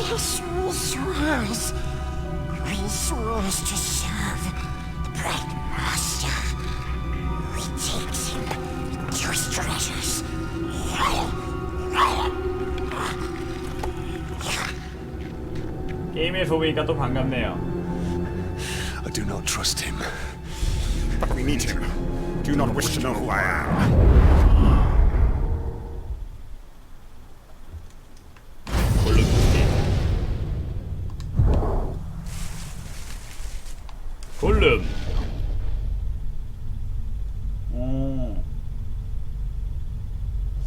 Yes, we swords. We swords to serve the bright master. We takes him to his treasures. 게임에서 보니까 또 반갑네요. I do not trust him. But we need him. Do you not wish to know who I am?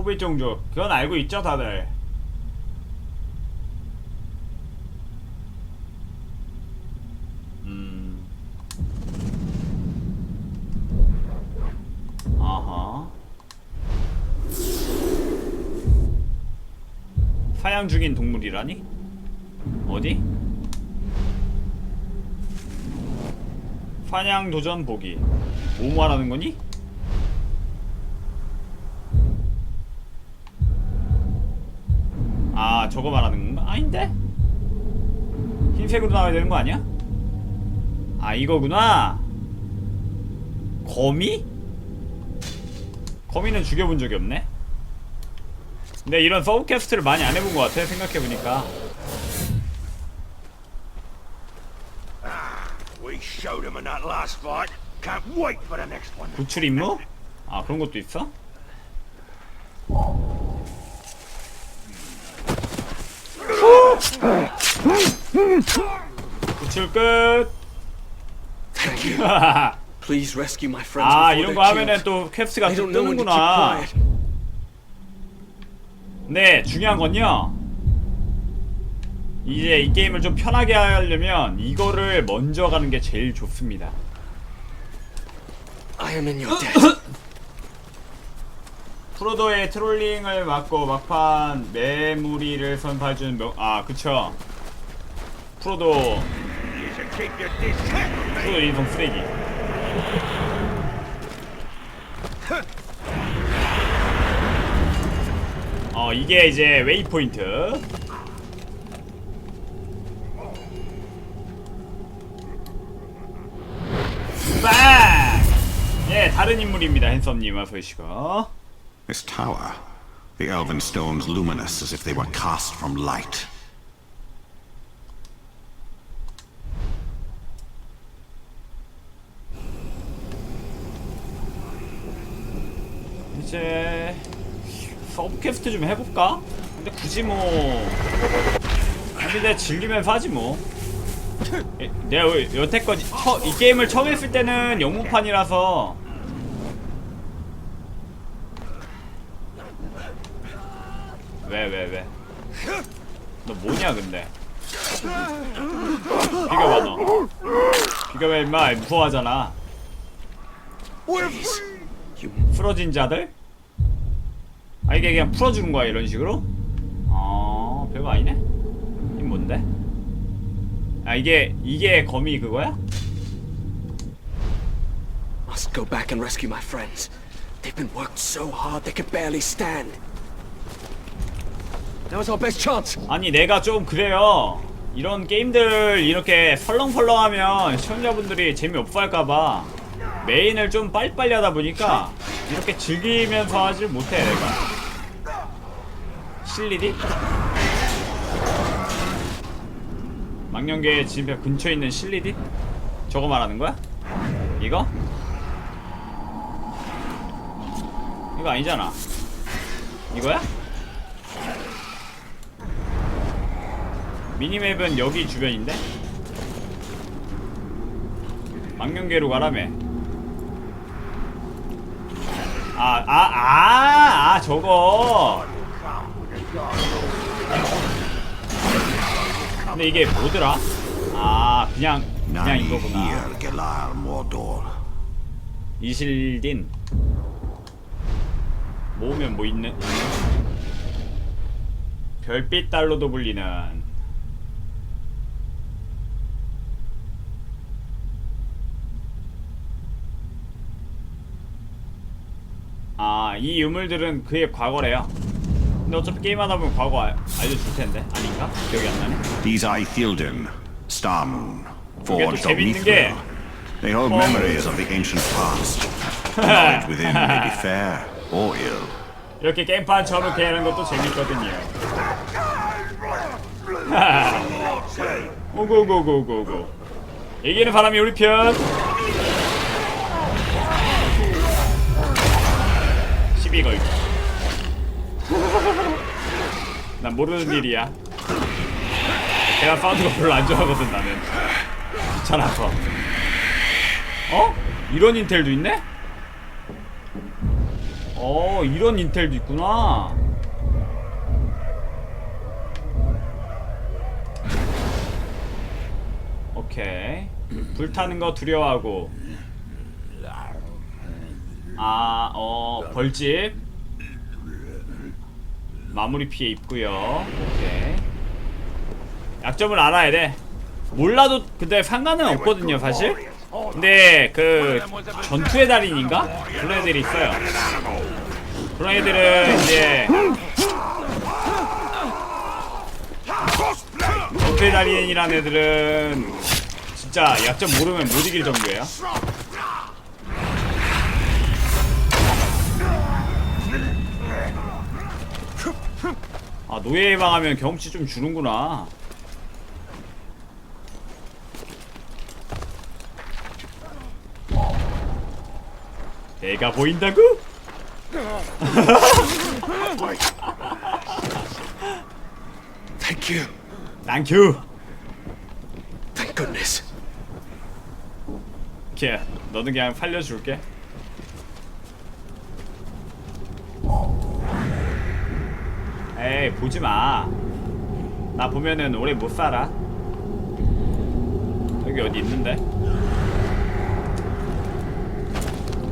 호빗 종족. 그건 알고 있죠, 다들. 음. 사양 중인 동물이라니? 어디? 사냥 도전 보기. 뭐 말하는 거니? 아, 저거 말하는 건가? 아닌데? 흰색으로 나와야 되는 거 아니야? 아, 이거구나. 거미? 거미는 죽여본 적이 없네. 근데 이런 서브캐스트를 많이 안 해본 것 같아 생각해보니까 one. 구출 임무? 아 그런 것도 있어? 구출 끝 Thank you. Please rescue my friends 아 이런 거 하면은. 또 keep 뜨는구나. 네 중요한 건요 이제 이 게임을 좀 편하게 하려면 이거를 먼저 가는 게 제일 좋습니다 I am in your debt. 프로도의 트롤링을 막고 막판 매무리를 선사해준 명... 아 그쵸. 프로도. 프로도 인성 쓰레기. 어 이게 이제 웨이포인트. 빵! 예 다른 인물입니다 핸섬님. 오시고 This tower, the elven stones luminous as if they were cast from light. 이제 서브캐스트 좀 해볼까? 근데 굳이 뭐 근데 즐기면서 하지 뭐 에, 내가 왜 여태까지 처, 이 게임을 처음 했을 때는 영문판이라서 왜 왜 왜? 너 뭐냐 근데 비교봐 너 비교봐 임마 무서워하잖아 풀어진 자들? 아 이게 그냥 풀어주는 거야 이런 식으로? 아 별거 아니네? 이 뭔데? 아 이게 이게 거미 그거야? must go back and rescue my friends. They've been worked so hard they can barely stand. 아니 내가 좀 그래요 이런 게임들 이렇게 설렁설렁하면 시청자분들이 재미없어 할까봐 메인을 좀 빨리빨리 하다 보니까 이렇게 즐기면서 하질 못해 내가 실리디? 망령계 진입 근처에 있는 실리디? 저거 말하는 거야? 이거? 이거 아니잖아 이거야? 미니맵은 여기 주변인데? 망령계로 가라며 아, 아, 아, 아, 저거. 근데 이게 뭐더라? 아, 그냥, 그냥 이거구나. 이실딘. 모으면 뭐 있는? 별빛 달로도 불리는. 아, 이 유물들은 그의 과거래요. 근데 어차피 게임하다 보면 과거 알, 알려줄 텐데 아닌가? 기억이 안 나네 These Ithilden, Star Moon, 또 forged of Mithril. They hold memories of the ancient past. Knowledge within may be fair or ill. 이렇게 게임판 쳐놓게 하는 것도 재밌거든요 오고고고고고 이기는 바람이 우리 편 12 걸기 난 모르는 일이야. 내가 사운드가 별로 안 좋아하거든 나는. 귀찮아서 어? 이런 인텔도 있네? 어 이런 인텔도 있구나. 오케이. 불타는 거 두려워하고 아 어 벌집. 마무리 피해 입고요. 오케이. 약점을 알아야 돼. 몰라도 근데 상관은 없거든요 사실. 근데 그 전투의 달인인가? 그런 애들이 있어요. 그런 애들은 이제 전투의 달인이라는 애들은 진짜 약점 모르면 못 이길 정도예요 아 노예 예방하면 경험치 좀 주는구나 내가 보인다고? Thank you. 땡큐 Thank goodness. 걔 너는 그냥 살려줄게 에이 보지마. 나 보면은 오래 못살아. 여기 어디 있는데?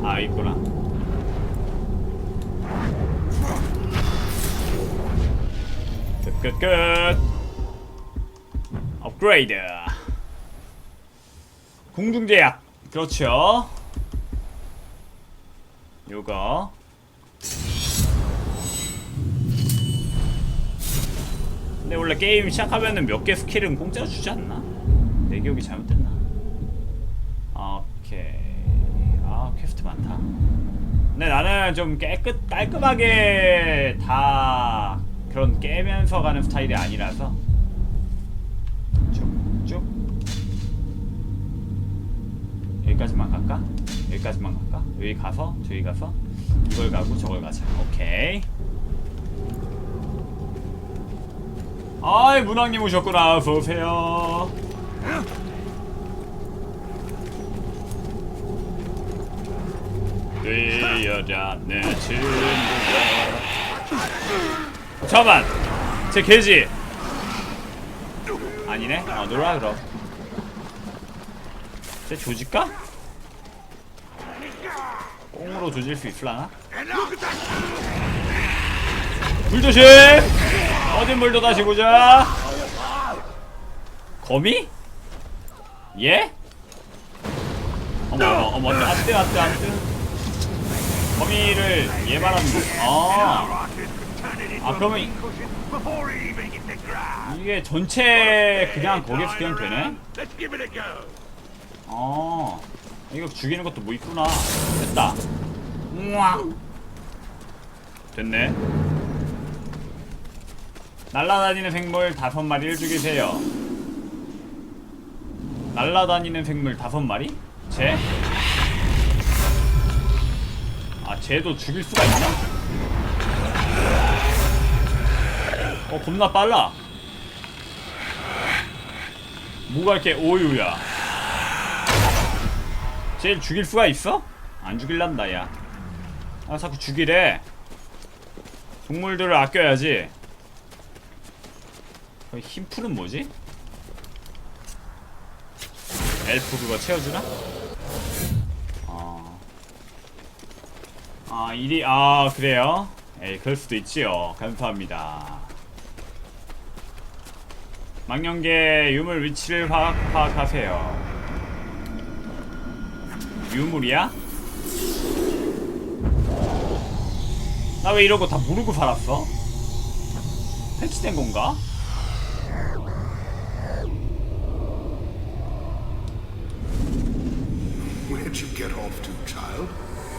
아 있구나. 끝끝끝. 업그레이드. 공중제약. 그렇죠. 요거 근데 원래 게임 시작하면은 몇 개 스킬은 공짜로 주지 않나? 내 기억이 잘못됐나? 오케이 아 퀘스트 많다 근데 나는 좀 깨끗 깔끔하게 다 그런 깨면서 가는 스타일이 아니라서 쭉쭉 여기까지만 갈까? 여기까지만 갈까? 여기 가서 저기 가서 이걸 가고 저걸 가자 오케이 아이 문왕님 오셨구나 어서 오세요 뛰어자 내 친구야 잠깐만 제 개지 아니네 어 놀아 그럼 쟤 조질까? 꽁으로 조질 수 있을라나? 불 조심! 어딘 물도 다시 보자 거미? 예? 어머 어머 어머 안돼 안돼 안돼 거미를 얘 말하는 거 아. 아 그러면 이- 이게 전체 그냥 거기서 그냥 되네? 어 이거 죽이는 것도 뭐 있구나 됐다 우왕 됐네 날라다니는 생물 다섯 마리를 죽이세요 날라다니는 생물 다섯 마리? 쟤? 아 쟤도 죽일 수가 있나? 어 겁나 빨라 뭐가 이렇게 오유야 쟤 죽일 수가 있어? 안 죽일란다 야 아, 자꾸 죽이래 동물들을 아껴야지 그 힘풀은 뭐지? 엘프 그거 채워주나? 어. 아 일이 아 그래요? 에이 그럴 수도 있지요 감사합니다 망령계 유물 위치를 파악, 파악하세요 유물이야? 나 왜 이런 거 다 모르고 살았어? 패치된 건가? Where'd you get off to, child?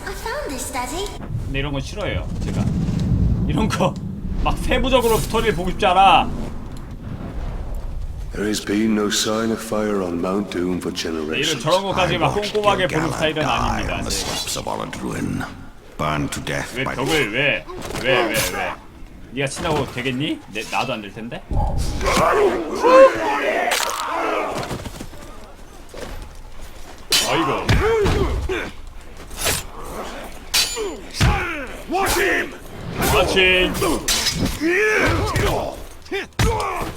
I found this, Daddy. 근데 이런 건 싫어해요 제가 이런 거 막 세부적으로 스토리를 보고 싶지 않아 There has been no sign of fire on Mount Doom for 이런 generations. 저런 것까지 막 꼼꼼하게 보는 스타일은 die 아닙니다 on the 제가. slopes of Old Ruin, burned to death 왜 by 벽을 왜? 왜? 왜? 왜? 네가 친다고 되겠니? 내, 나도 안 될 텐데. 아이고. 그렇지.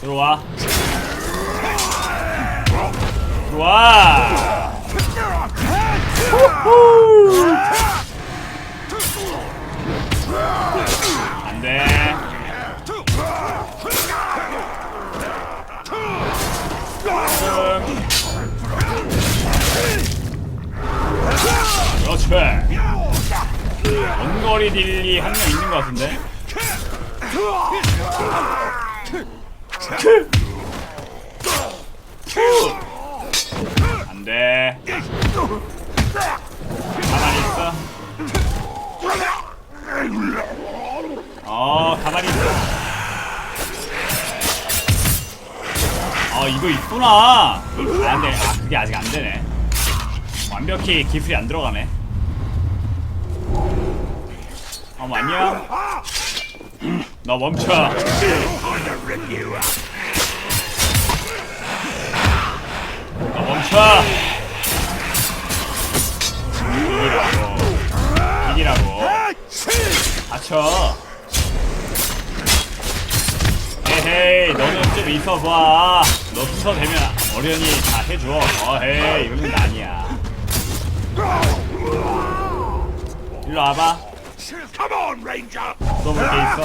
들어와. 들어와. 후후. 안 돼. 그렇지. 원거리 딜이 한 명 있는 것 같은데. 안 돼. 가만히 있어. 어, 가만히 있어. 아, 이거 있구나. 아, 안 돼. 아, 그게 아직 안 되네. 완벽히 기술이 안 들어가네. 어머, 안녕. 너 멈춰. 너 멈춰. 이기라고. 이기라고. 다쳐. 에헤이, 너는 좀 있어봐. 너 순서 되면 어련히 다 해줘. 어헤이, 이거는 아니야. 일로 와봐. Come on, Ranger! 써볼 게 있어.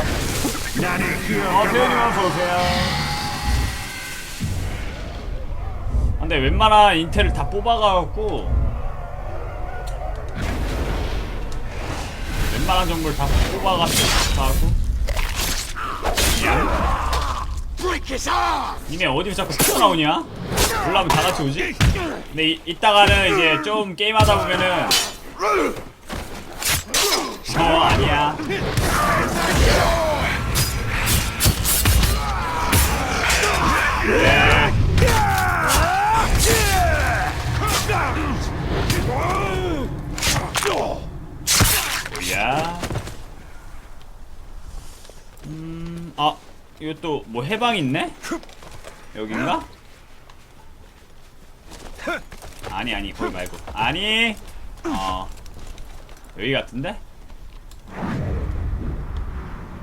어, 태현님 어서 오세요. 아, 근데 웬만한 인텔을 다 뽑아가갖고 웬만한 정보를 다 뽑아가지고 Break his arm! 니네 어디서 자꾸 튀어나오냐? 올라오면 다 같이 오지? 근데 이, 이따가는 이제 좀 게임하다 보면은 어 아니야 뭐야 음 아 이것도 뭐 해방 있네? 여긴가? 아니 아니 거기 말고 아니 어 여기 같은데?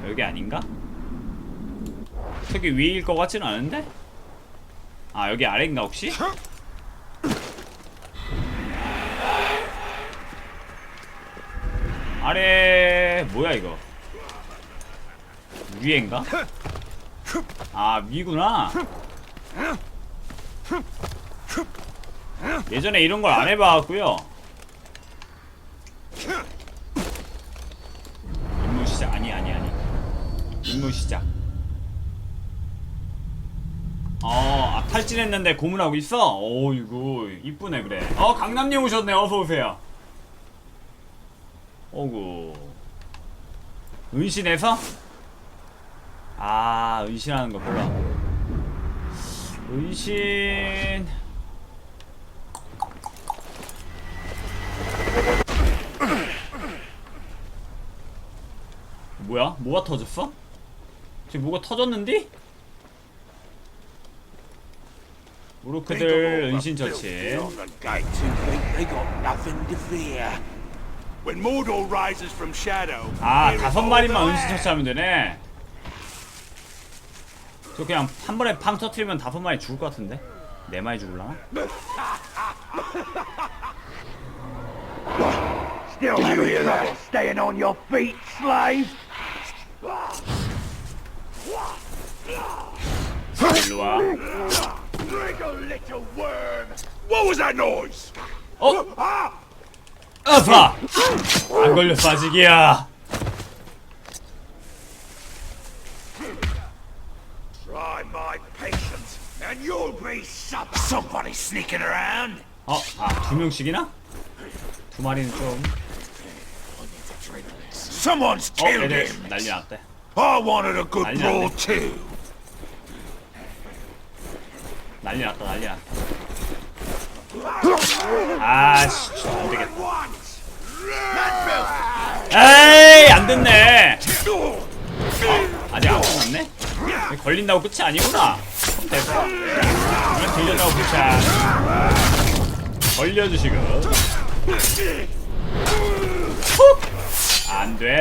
여기 아닌가? 저기 위일 것 같진 않은데? 아 여기 아래인가 혹시? 아래 뭐야 이거 위인가? 아 위구나 예전에 이런 걸 안 해봐갖고요 임무 시작 아니 아니 아니 임무 시작 어, 아, 탈진했는데 고문하고 있어? 어이구, 이쁘네, 그래. 어, 강남님 오셨네. 어서오세요. 어구. 은신해서? 아, 은신하는 거 별로. 은신. 뭐야? 뭐가 터졌어? 지금 뭐가 터졌는디? 우르크들 은신 처치. 아 다섯 마리만 은신. 처치하면 되네. 저 그냥 한 번에 팡 터트리면 다섯 마리 죽을 것 같은데? 네 마리 죽을라나? Still having trouble staying on your feet, slave? 일로 와. Wriggle, little worm! What was that noise? 어? Ah! 아파! 안 걸렸어 아직이야. my patience, and you'll be supper. Somebody sneaking around. 어, 아, 두 명씩이나? 두 마리는 좀. Someone's 어, killed 애들 him. 난리 났대. I wanted a good 났네. too. 난리 났다, 난리 났다. 아씨, 안 되겠다. 에이, 안 됐네. 어, 아직 안 끝났네? 걸린다고 끝이 아니구나. 그럼 됐어. 그냥 들렸다고 끝이야. 걸려주시고. 훅! 안 돼.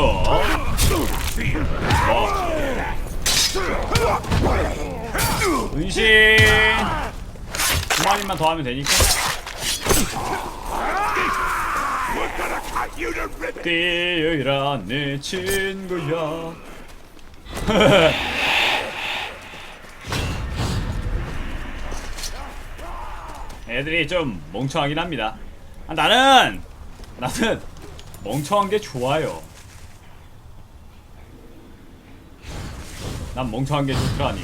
어. 은신. 두 마리만 더 하면 되니까. 뛰어라, 내 친구야. 애들이 좀 멍청하긴 합니다. 아, 나는 나는 멍청한 게 좋아요. 난 멍청한 게 좋더라니.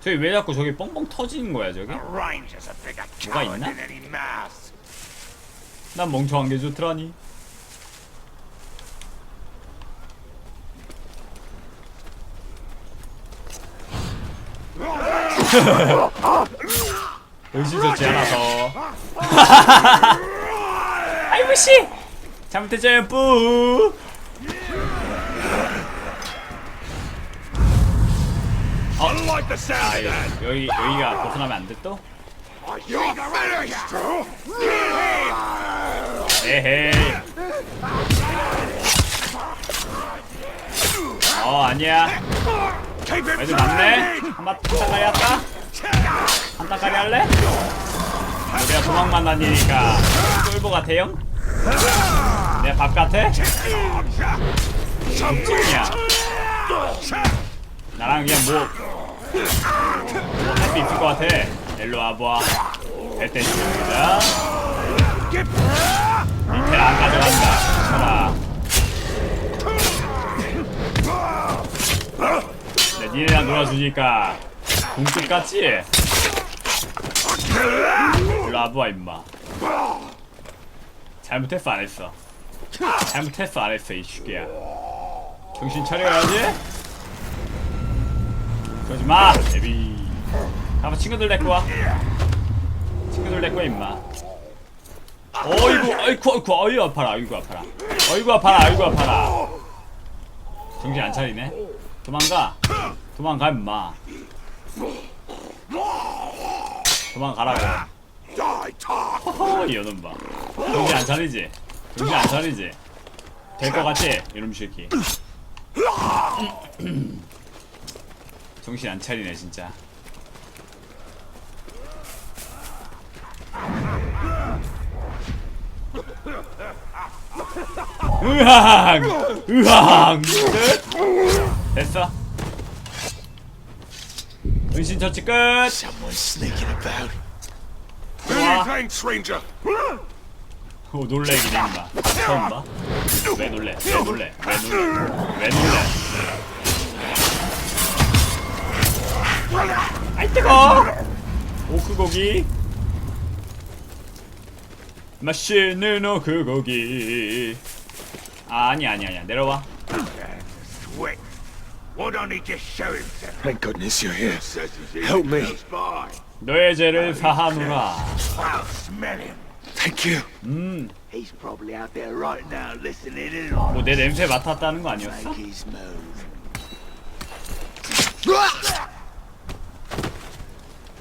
저기 왜 자꾸 저기 뻥뻥 터지는 거야 저기? 뭐가 있나? 난 멍청한 게 좋더라니. 의심스럽지 않아서. 아이고 씨. 잘못했어요 뿌. Unlike the sound of that. 여기 여기가 벗어나면 안 돼 또? You're finished. 에헤이. 어 아니야. Keep it 애들 많네. burning. 한바 한 따까리 할까? 한 따까리 할래? 우리가 도망만 다니니까 쫄보 같아요? 내밥 같아? ጭ냐 나랑 그냥 뭐뭐 할 수 있을 것 같아. 일로 와봐. 배때 죽입니다. 밑에 안 가져간다. 쳐라. 내 니네랑 놀아주니까 공뚝 같지? 일로 와봐 임마. 잘못했어 안 했어. 잘못했어 안 했어 이 슈기야. 정신 차려야지 그러지 마 데비 가봐 친구들 데리고 와. 친구들 데리고 와 임마. 어이구 아이쿠 아이쿠 어이구 아파라 아이고 아파라. 어이구 아파라 아이고 아파라. 정신 안 차리네. 도망가. 도망가 임마. 도망가라고. 허허 이놈 봐. 정신 안 차리지? 정신 안 차리지? 될 것 같지 이놈 새끼 정신 안 차리네 진짜 으항 끝 됐어 은신 처치 끝. 좋아. 오 놀래긴 해 임마 처음 봐? 왜 놀래? 왜 놀래? 왜 놀래? 왜 놀래? 아이 뜨거! 오크고기 맛있는 오크고기 아, 아니 아니 아니야 내려와 Sweat. Why don't he just show himself? Thank goodness you're here. Says he's Help me. close by. 너의 죄를 사하노라 I'll smell him. Thank you. He's probably out there right now listening in on 뭐내 냄새 맡았다는 거 아니었어? his move.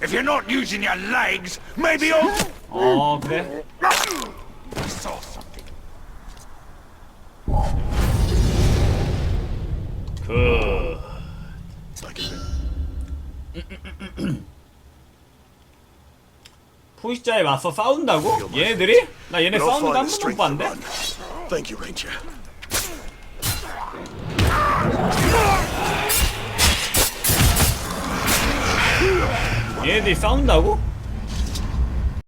If you're not using your legs, maybe I'll... 어 그래? I saw something. 그 포식자에 맞서 싸운다고? 얘네들이? 나 얘네 싸우는 거 한 번도 못 봤는데? Thank you, Ranger. 얘네들이 싸운다고?